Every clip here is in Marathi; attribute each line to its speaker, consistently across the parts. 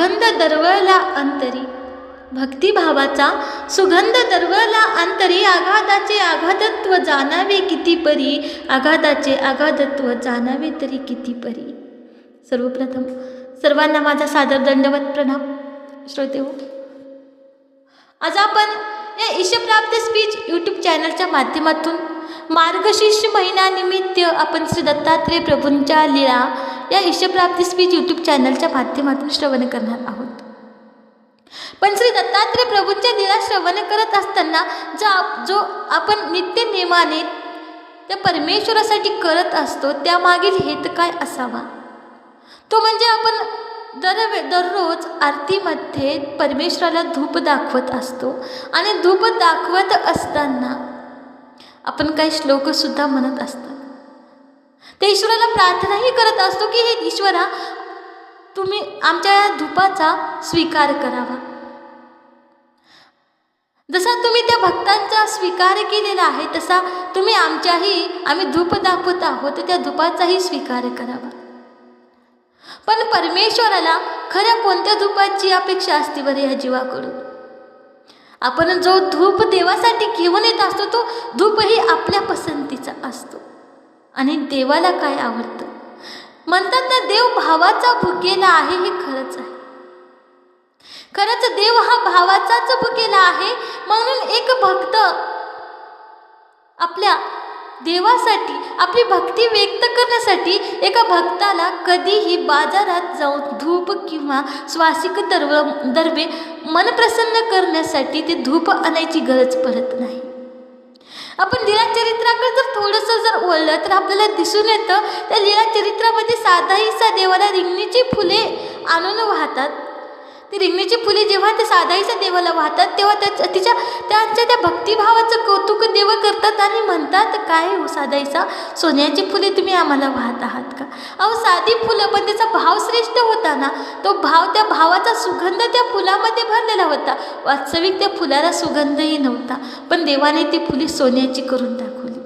Speaker 1: सुगंध दरवळला अंतरी. भक्तिभावाचा सुगंध दरवळला अंतरी. आघाताचे आघातत्व जाणावे किती परी? आघाताचे आघातत्व जाणावे तरी किती परी? सर्वप्रथम सर्वांना माझा सादर दंडवत प्रणाम. श्रोते हो. आज आपण या ईशप्राप्त स्पीच यूट्यूब चॅनलच्या माध्यमातून मार्गशीर्ष महिन्यानिमित्त आपण श्री दत्तात्रय प्रभूंच्या लीळा या ईशप्राप्ती स्पीच यूट्यूब चॅनलच्या माध्यमातून श्रवण करणार आहोत. पण श्री दत्तात्रय प्रभूंच्या लीळा श्रवण करत असताना जो आप जो आपण नित्य नियमाने त्या परमेश्वरासाठी करत असतो त्यामागील हेत काय असावा? तो म्हणजे आपण दर दररोज आरतीमध्ये परमेश्वराला धूप दाखवत असतो आणि धूप दाखवत असताना आपण काही श्लोकसुद्धा म्हणत असतात ते ईश्वराला प्रार्थनाही करत असतो की हे ईश्वरा तुम्ही आमच्या या धुपाचा स्वीकार करावा. जसा तुम्ही त्या भक्तांचा स्वीकार केलेला आहे तसा तुम्ही आमच्याही आम्ही धूप दाखवत आहोत त्या धुपाचाही स्वीकार करावा. पण परमेश्वराला खऱ्या कोणत्या धूपाची अपेक्षा असते बरं या जीवाकडून? आपण जो धूप देवासाठी घेऊन येत असतो तो धूपही आपल्या पसंतीचा असतो. आणि देवाला काय आवडतं? म्हणतात ना देव भावाचा भुकेला आहे हे खरंच आहे. खरंच देव हा भावाचाच भुकेला आहे म्हणून एक भक्त आपल्या देवासाठी आपली भक्ती व्यक्त करण्यासाठी एका भक्ताला कधीही बाजारात जाऊन धूप किंवा श्वासिक दर्व दर्वे मन प्रसन्न करण्यासाठी ते धूप आणायची गरज पडत नाही. आपण लीला चरित्राकडे जर थोडंसं जर ओळलं तर आपल्याला दिसून येतं त्या लीला चरित्रामध्ये सा देवाला रिंगणीची फुले आणून वाहतात. ती रिंगणीची फुले जेव्हा ते साधाईच्या देवाला वाहतात तेव्हा त्या तिच्या त्यांच्या त्या भक्तिभावाचं कौतुक देव करतात आणि म्हणतात काय हो साधाईचा? सोन्याची फुले तुम्ही आम्हाला वाहत आहात का? अहो साधी फुलं पण त्याचा भाव श्रेष्ठ होता ना. तो भाव त्या भावाचा सुगंध त्या फुलामध्ये भरलेला होता. वास्तविक त्या फुलाला सुगंधही नव्हता पण देवाने ती फुले सोन्याची करून दाखवली.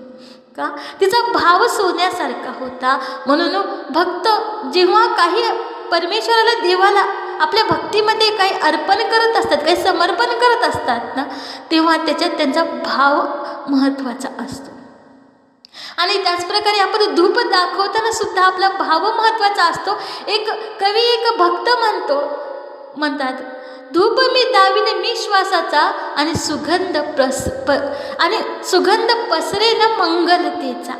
Speaker 1: का? तिचा भाव सोन्यासारखा होता. म्हणून भक्त जेव्हा काही परमेश्वराला देवाला आपल्या भक्तीमध्ये काही अर्पण करत असतात काही समर्पण करत असतात ना तेव्हा त्याच्यात त्यांचा भाव महत्त्वाचा असतो. आणि त्याचप्रकारे आपण धूप दाखवताना सुद्धा आपला भाव महत्त्वाचा असतो. एक कवी एक भक्त म्हणतो म्हणतात धूप मी दाविने मी श्वासाचा आणि सुगंध प्रस प आणि सुगंध पसरे न मंगलतेचा.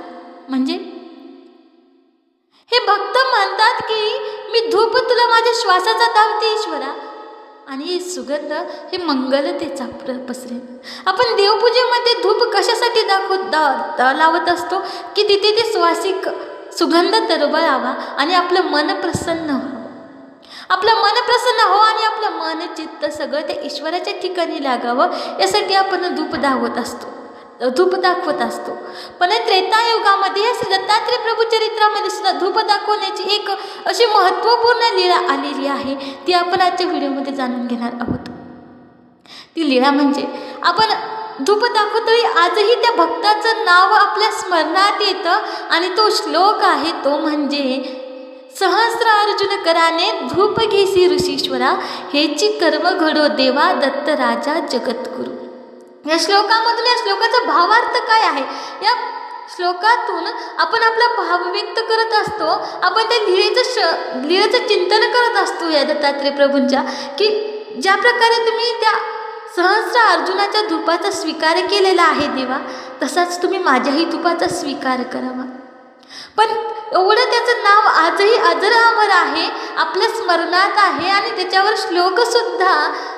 Speaker 1: म्हणजे? हे भक्त म्हणतात की मी धूप तुला माझ्या श्वासाचा दावते ईश्वरा. आणि सुगंध हे मंगलतेचा प्र पसरेल. आपण देवपूजेमध्ये धूप कशासाठी दाखव दा, दा लावत असतो? की तिथे ते स्वासिक सुगंध तरबळावा आणि आपलं मन प्रसन्न हो. आपलं मन प्रसन्न हो आणि आपलं मन चित्त सगळं त्या ईश्वराच्या ठिकाणी लागावं यासाठी आपण धूप दाखवत असतो. धूप दाखवत असतो. पण त्रेतायुगामध्ये या श्री दत्तात्रय प्रभू चरित्रामध्ये सुद्धा धूप दाखवण्याची एक अशी महत्त्वपूर्ण लीळा आलेली आहे. ती आपण आजच्या व्हिडिओमध्ये जाणून घेणार आहोत. ती लीळा म्हणजे आपण धूप दाखवतोय आजही त्या भक्ताचं नाव आपल्या स्मरणात येतं आणि तो श्लोक आहे तो म्हणजे सहस्र अर्जुन कराने धूप घेसी ऋषीश्वरा हेची कर्म घडो देवा दत्त राजा जगद्गुरु. या श्लोकामधून या श्लोकाचा भावार्थ काय आहे? या श्लोकातून आपण आपला भाव व्यक्त करत असतो. आपण त्या लिळेचं श लिळेचं चिंतन करत असतो या दत्तात्रय प्रभूंच्या की ज्या प्रकारे तुम्ही त्या सहस्र अर्जुनाच्या धुपाचा स्वीकार केलेला आहे देवा तसाच तुम्ही माझ्याही धुपाचा स्वीकार करावा. पण एवढं त्याचं नाव आजही अजर अमर आहे आपल्या स्मरणात आहे आणि त्याच्यावर श्लोकसुद्धा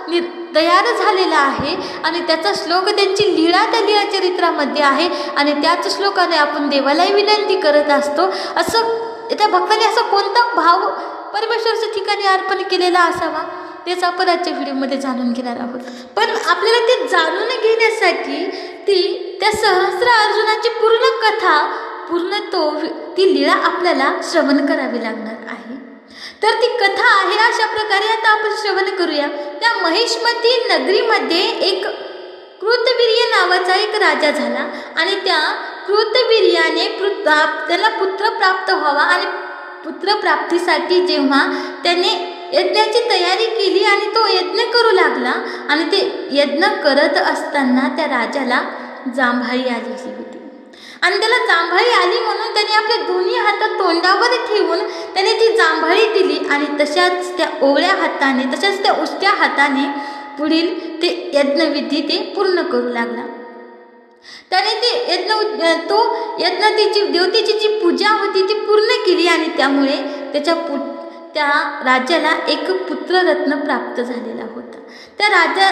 Speaker 1: नि तयार झालेला आहे. आणि त्याचा श्लोक त्यांची लीळा त्या लीळा चरित्रामध्ये आहे. आणि त्याच श्लोकाने आपण देवालाही विनंती करत असतो. असं त्या भक्ताने असा कोणता भाव परमेश्वरच्या ठिकाणी अर्पण केलेला असावा तेच आपण आजच्या व्हिडिओमध्ये जाणून घेणार आहोत. पण आपल्याला ते जाणून घेण्यासाठी ती त्या सहस्र अर्जुनाची पूर्ण कथा पूर्ण तो ती लीळा आपल्याला श्रवण करावी लागणार आहे. तर ती कथा आहे अशा प्रकारे आता आपण श्रवण करूया. त्या महेशमती नगरीमध्ये एक कृतवीर्य नावाचा एक राजा झाला आणि त्या कृतवीर्याने त्याला पुत्र प्राप्त व्हावा आणि पुत्रप्राप्तीसाठी जेव्हा त्याने यज्ञाची तयारी केली आणि तो यज्ञ करू लागला आणि ते यज्ञ करत असताना त्या राजाला जांभळी आली आणि त्याला जांभळी आली म्हणून त्याने आपल्या दोन्ही हातात तोंडावर ठेवून त्याने ती जांभळी दिली आणि तशाच त्या ओवळ्या हाताने तशाच त्या उष्ट्या हाताने पुढील ते यज्ञविधी ते पूर्ण करू लागला. त्याने ते यज्ञ तो यज्ञ तिची देवतेची जी पूजा होती ती पूर्ण केली आणि त्यामुळे त्याच्या पु त्या राजाला एक पुत्ररत्न प्राप्त झालेला होता. त्या राजा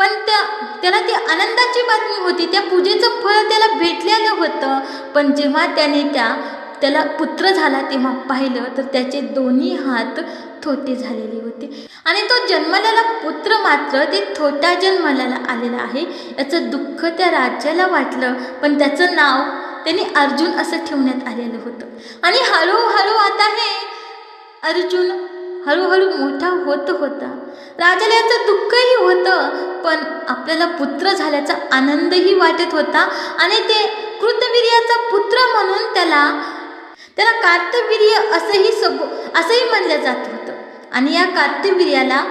Speaker 1: पण त्या त्याला ती आनंदाची बातमी होती. त्या पूजेचं फळ त्याला भेटलेलं होतं. पण जेव्हा त्याने त्या त्याला पुत्र झाला तेव्हा पाहिलं तर त्याचे दोन्ही हात थोटे झालेले होते. आणि तो जन्मलेला पुत्र मात्र ते थोटा जन्मलेला आलेला आहे. याचं दुःख त्या राज्याला वाटलं पण त्याचं नाव त्यांनी अर्जुन असं ठेवण्यात आलेलं होतं. आणि हळूहळू आता हे अर्जुन हळूहळू मोठा होत होता. राजाला याचं दुःखही होतं पण आपल्याला पुत्र झाल्याचा आनंदही वाटत होता आणि ते कृतवीर्याचा पुत्र म्हणून त्याला त्याला कार्तवीर्य असंही सगो असंही म्हणलं जात होतं. आणि या कार्तवीर्याला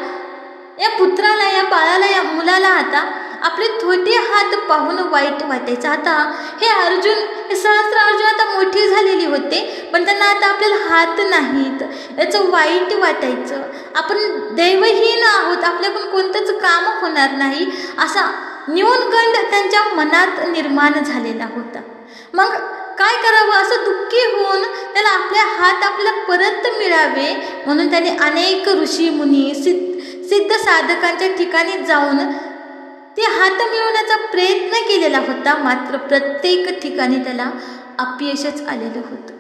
Speaker 1: या पुत्राला या बाळाला या मुलाला आता आपले थोटे हात पाहून वाईट वाटायचं. आता हे अर्जुन हे अर्जुन आता मोठे झालेले होते पण त्यांना आता आपल्याला हात नाहीत. याचं वाईट वाटायचं. आपण दैवहीन आहोत आपल्याकडून कोणतंच काम होणार नाही. असा न्यूनगंड त्यांच्या मनात निर्माण झालेला होता. मग काय करावं? असं दुःखी होऊन त्याला आपले हात आपल्याला परत मिळावे म्हणून त्याने अनेक ऋषी मुनी सिद्ध सिद्ध साधकांच्या ठिकाणी जाऊन ते हात मिळवण्याचा प्रयत्न केलेला होता मात्र प्रत्येक ठिकाणी त्याला अपयशच आलेलं होतं.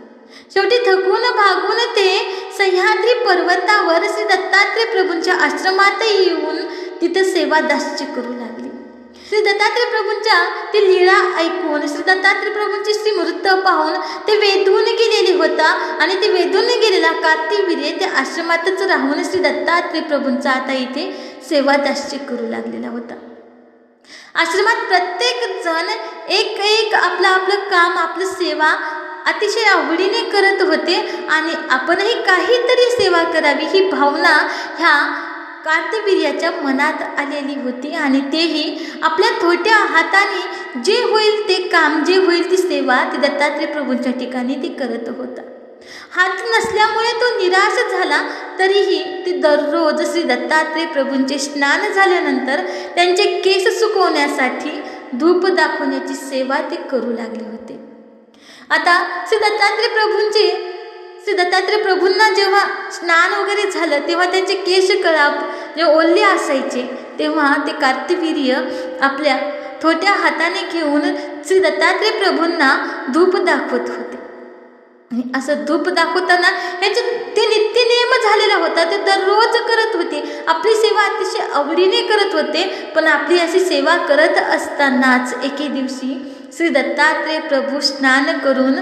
Speaker 1: शेवटी थकून भागून ते सह्याद्री पर्वतावर श्री दत्तात्रय प्रभूंच्या आश्रमात येऊन तिथं सेवा दास्य करू लागली. श्री दत्तात्रय प्रभूंच्या ती लीळा ऐकून श्री दत्तात्रय प्रभूंची श्री मृत पाहून ते वेधून गेलेले होता आणि ते वेधून गेलेला कार्तिवीर्य त्या आश्रमातच राहून श्री दत्तात्रय प्रभूंचा आता इथे सेवा दास्य करू लागलेला होता. आश्रमात प्रत्येक जण एक एक आपलं आपलं काम आपलं सेवा अतिशय आवडीने करत होते आणि आपणही काहीतरी सेवा करावी ही भावना ह्या कार्तवीर्याच्या मनात आलेली होती आणि तेही आपल्या थोट्या हाताने जे होईल ते काम जे होईल ती सेवा ती दत्तात्रय प्रभूंच्या ठिकाणी ती करत होता. हात नसल्यामुळे तो निराश झाला. तरीही ते दररोज श्री दत्तात्रय प्रभूंचे स्नान झाल्यानंतर त्यांचे केस सुकवण्यासाठी धूप दाखवण्याची सेवा ते करू लागले होते. आता श्री दत्तात्रय प्रभूंचे श्री दत्तात्रय प्रभूंना जेव्हा स्नान वगैरे झालं तेव्हा त्यांचे केश कळाप जे ओल्ले असायचे तेव्हा ते कार्तिवीर्य आपल्या थोट्या हाताने घेऊन श्री दत्तात्रय प्रभूंना धूप दाखवत होते. आणि असं धूप दाखवताना ह्याचे ते नित्य नियम झालेला होता. ते दररोज करत होते. आपली सेवा अतिशय आवडीने करत होते पण आपली अशी सेवा करत असतानाच एके दिवशी श्री दत्तात्रय प्रभू स्नान करून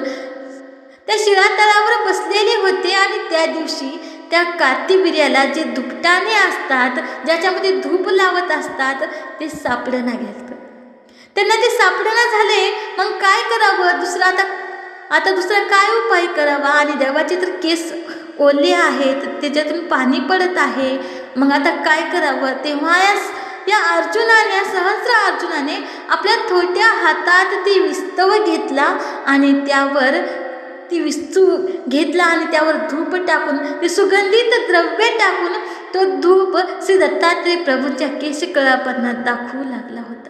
Speaker 1: त्या शिळातळावर बसलेले होते आणि त्या दिवशी त्या कार्तिबिर्याला जे दुपटाने असतात ज्याच्यामध्ये धूप लावत असतात ते सापडणं गेलं त्यांना ते सापडणं झाले मग काय करावं? दुसरं आता आता दुसरा काय उपाय करावा? आणि देवाचे तर केस ओले आहेत त्याच्यातून पाणी पडत आहे. मग आता काय करावं? तेव्हा या या अर्जुनाने या सहस्र अर्जुनाने आपल्या थोट्या हातात ती विस्तव घेतला आणि त्यावर ती विस्तू घेतला आणि त्यावर धूप टाकून ते सुगंधित द्रव्य टाकून तो धूप श्री दत्तात्रय प्रभूंच्या केशकळापणात दाखवू लागला होता.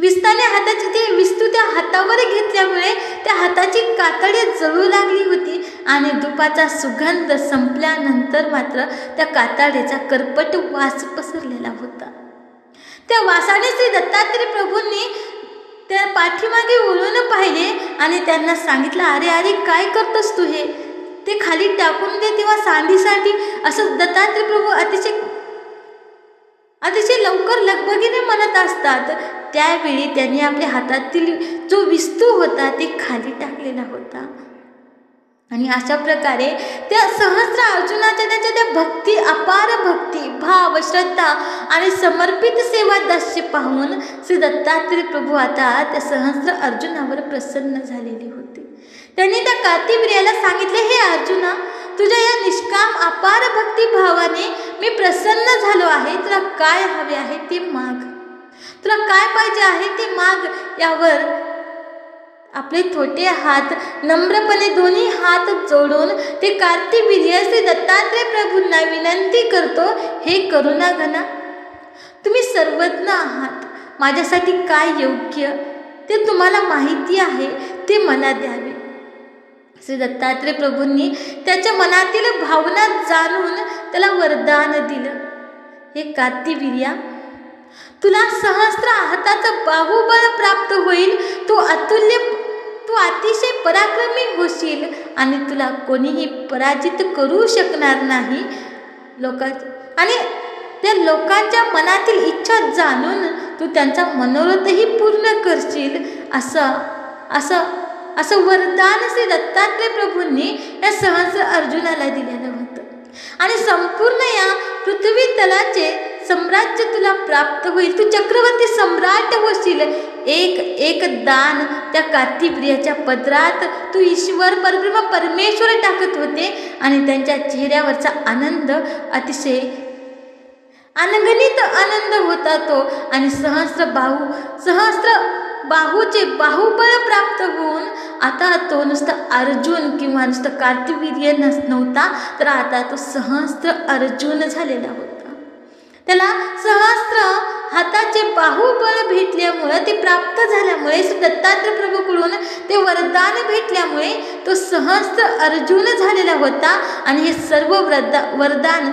Speaker 1: विस्ताने हाताची ती विस्तू त्या हातावर घेतल्यामुळे त्या हाताची कातडी जळू लागली होती आणि धुपाचा सुगंध संपल्यानंतर मात्र त्या कातडीचा करपट वास पसरलेला होता. त्या वासाने श्री दत्तात्रय प्रभूंनी त्या पाठीमागे वळून पाहिले आणि त्यांना सांगितलं अरे अरे काय करतोस तू हे? ते खाली टाकून दे तेव्हा सांधीसाठी असं दत्तात्रय प्रभू अतिशय अतिशय लवकर लगबगीने म्हणत असतात. त्यावेळी त्यांनी आपल्या हातातील जो विस्तू होता ते खाली टाकलेला होता. आणि अशा प्रकारे त्या सहस्र अर्जुनाच्या त्याच्या त्या भक्ती अपार भक्ती भाव श्रद्धा आणि समर्पित सेवा दास्य पाहून श्री दत्तात्रय प्रभू आता त्या सहस्र अर्जुनावर प्रसन्न झालेले होते. त्यांनी त्या कार्तिवीर्याला सांगितले हे अर्जुना तुझ्या या निष्काम अपार भक्तिभावाने मी प्रसन्न झालो आहे. तुला काय हवे आहे ते माग. तुला काय पाहिजे आहे ते माग. यावर आपले छोटे हात नम्रपणे दोन्ही हात जोडून ते कार्तिवीर्य श्री दत्तात्रय प्रभूंना विनंती करतो हे करुणा घना तुम्ही सर्वज्ञ आहात. माझ्यासाठी काय योग्य? ते तुम्हाला माहिती आहे. ते मला द्यावे. श्री दत्तात्रय प्रभूंनी त्याच्या मनातील भावना जाणून त्याला वरदान दिलं. हे कातिविर्या तुला सहस्त्र हाताचं बाहुबळ प्राप्त होईल. तू अतुल्य तू अतिशय पराक्रमी होशील आणि तुला कोणीही पराजित करू शकणार नाही. लोका आणि त्या लोकांच्या मनातील इच्छा जाणून तू त्यांचा मनोरथही पूर्ण करशील. असं असं असं वरदान श्री दत्तात्रय प्रभूंनी या सहस्र अर्जुनाला दिलेलं होतं. आणि संपूर्ण या पृथ्वी तलाचे सम्राज्य तुला प्राप्त होईल. तू चक्रवर्ती सम्राट होशील. एक एक दान त्या कार्तिप्रियाच्या पदरात तू ईश्वर परब्रह्म परमेश्वर टाकत होते आणि त्यांच्या चेहऱ्यावरचा आनंद अतिशय अनगणित आनंद होता तो. आणि सहस्र बाहू सहस्र बाहूचे बाहुबळ प्राप्त होऊन आता तो नुसतं अर्जुन किंवा नुसतं कार्तिवीर्य नस नव्हता तर आता तो सहस्त्र अर्जुन झालेला होता. त्याला सहस्त्र हाताचे बाहुबळ भेटल्यामुळं ते प्राप्त झाल्यामुळे श्री दत्तात्रय प्रभूकडून ते वरदान भेटल्यामुळे तो सहस्त्र अर्जुन झालेला होता. आणि हे सर्व वरदा वरदान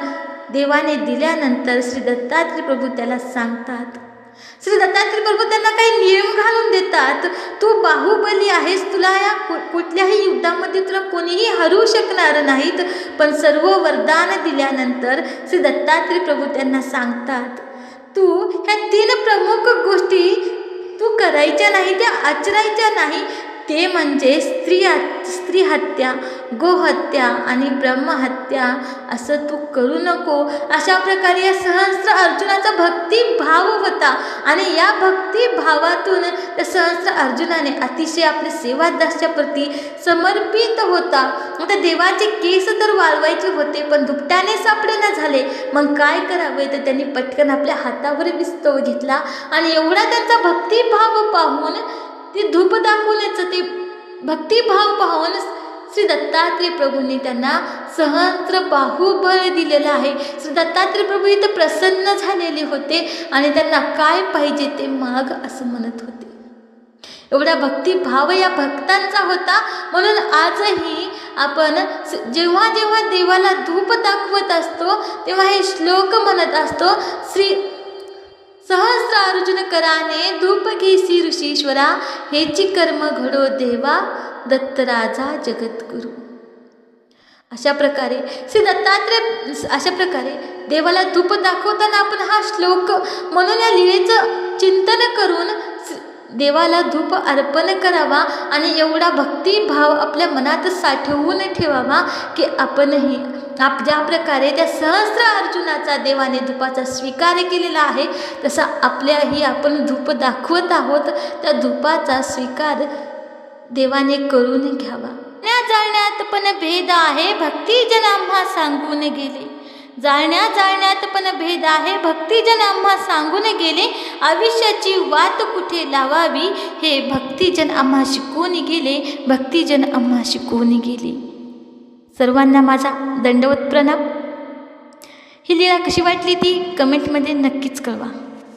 Speaker 1: देवाने दिल्यानंतर श्री दत्तात्रय प्रभू त्याला सांगतात श्री दत्तात्रय प्रभू त्यांना काही नियम घालून देतात. तू बाहुबली आहेस तुला या कु कुठल्याही युद्धामध्ये तुला कोणीही हरवू शकणार नाहीत. पण सर्व वरदान दिल्यानंतर श्री दत्तात्रय प्रभू त्यांना सांगतात तू ह्या तीन प्रमुख गोष्टी तू करायच्या नाही त्या आचरायच्या नाही. ते म्हणजे स्त्री स्त्री हत्या गोहत्या आणि ब्रह्महत्या. असं तू करू नको. अशा प्रकारे या सहस्र अर्जुनाचा भक्तिभाव होता. आणि या भक्तिभावातून त्या सहस्र अर्जुनाने अतिशय आपल्या सेवादासच्या प्रती समर्पित होता. आता देवाचे केस तर वाळवायचे होते पण दुपट्याने सापडेना झाले. मग काय करावे? तर त्यांनी पटकन आपल्या हातावर विस्तव घेतला आणि एवढा त्यांचा भक्तिभाव पाहून ते धूप दाखवण्याचं ते भक्तिभाव पाहून श्री दत्तात्रय प्रभूंनी त्यांना सहस्त्र बाहुबळ दिलेलं आहे. श्री दत्तात्रय प्रभू इथं प्रसन्न झालेले होते आणि त्यांना काय पाहिजे ते माग असं म्हणत होते. एवढा भक्तिभाव या भक्तांचा होता. म्हणून आजही आपण जेव्हा जेव्हा देवाला धूप दाखवत असतो तेव्हा हे श्लोक म्हणत असतो श्री सहस्र अर्जुन कराने धूप घेसी ऋषीश्वरा हेची कर्म घडो देवा दत्तराजा जगद्गुरु अशा प्रकारे श्री दत्तात्रय अशा प्रकारे देवाला धूप दाखवताना आपण हा श्लोक म्हणून या लिळेचं चिंतन करून देवाला धूप अर्पण करावा आणि एवढा भक्तिभाव आपल्या मनात साठवून ठेवावा की आपणही आप ज्या प्रकारे त्या सहस्र अर्जुनाचा देवाने धूपाचा स्वीकार केलेला आहे तसा आपल्याही आपण धूप दाखवत आहोत. त्या धूपाचा स्वीकार देवाने करून घ्यावा. या जाळण्यात पण भेद आहे भक्तिजन आम्हा सांगून गेले. जाळण्या जाळण्यात पण भेद आहे भक्तिजन आम्हा सांगून गेले. आयुष्याची वात कुठे लावावी हे भक्तिजन आम्हा शिकवून गेले. भक्तिजन आम्हा शिकवून गेले. सर्वांना माझा दंडवत प्रणाम. ही लीला कशी वाटली ती? कमेंटमध्ये नक्कीच कळवा.